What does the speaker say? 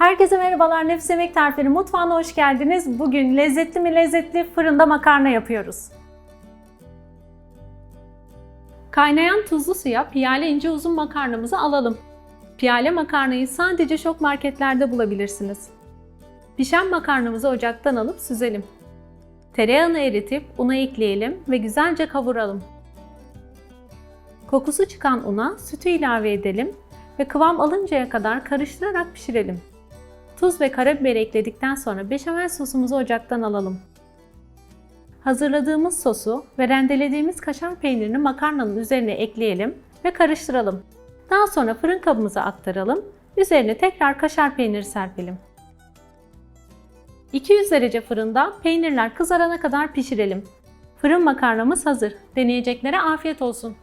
Herkese merhabalar. Nefis Yemek Tarifleri mutfağına hoş geldiniz. Bugün lezzetli mi lezzetli fırında makarna yapıyoruz. Kaynayan tuzlu suya piyale ince uzun makarnamızı alalım. Piyale makarnayı sadece şok marketlerde bulabilirsiniz. Pişen makarnamızı ocaktan alıp süzelim. Tereyağını eritip una ekleyelim ve güzelce kavuralım. Kokusu çıkan una sütü ilave edelim ve kıvam alıncaya kadar karıştırarak pişirelim. Tuz ve karabiber ekledikten sonra beşamel sosumuzu ocaktan alalım. Hazırladığımız sosu ve rendelediğimiz kaşar peynirini makarnanın üzerine ekleyelim ve karıştıralım. Daha sonra fırın kabımıza aktaralım. Üzerine tekrar kaşar peyniri serpelim. 200 derece fırında peynirler kızarana kadar pişirelim. Fırın makarnamız hazır. Deneyeceklere afiyet olsun.